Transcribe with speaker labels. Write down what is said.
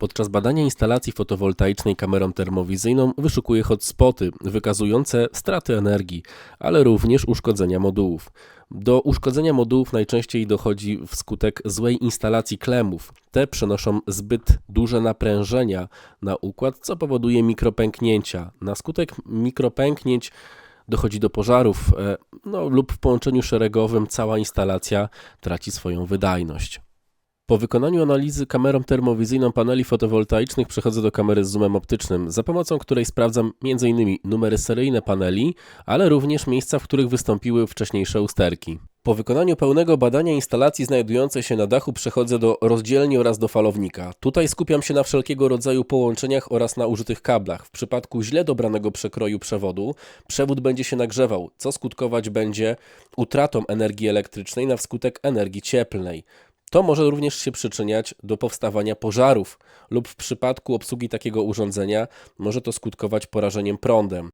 Speaker 1: Podczas badania instalacji fotowoltaicznej kamerą termowizyjną wyszukuje hotspoty wykazujące straty energii, ale również uszkodzenia modułów. Do uszkodzenia modułów najczęściej dochodzi wskutek złej instalacji klemów. Te przenoszą zbyt duże naprężenia na układ, co powoduje mikropęknięcia. Na skutek mikropęknięć dochodzi do pożarów e, no, lub w połączeniu szeregowym cała instalacja traci swoją wydajność. Po wykonaniu analizy kamerą termowizyjną paneli fotowoltaicznych przechodzę do kamery z zoomem optycznym, za pomocą której sprawdzam m.in. numery seryjne paneli, ale również miejsca, w których wystąpiły wcześniejsze usterki. Po wykonaniu pełnego badania instalacji znajdującej się na dachu przechodzę do rozdzielni oraz do falownika. Tutaj skupiam się na wszelkiego rodzaju połączeniach oraz na użytych kablach. W przypadku źle dobranego przekroju przewodu, przewód będzie się nagrzewał, co skutkować będzie utratą energii elektrycznej na wskutek energii cieplnej. To może również się przyczyniać do powstawania pożarów lub w przypadku obsługi takiego urządzenia może to skutkować porażeniem prądem.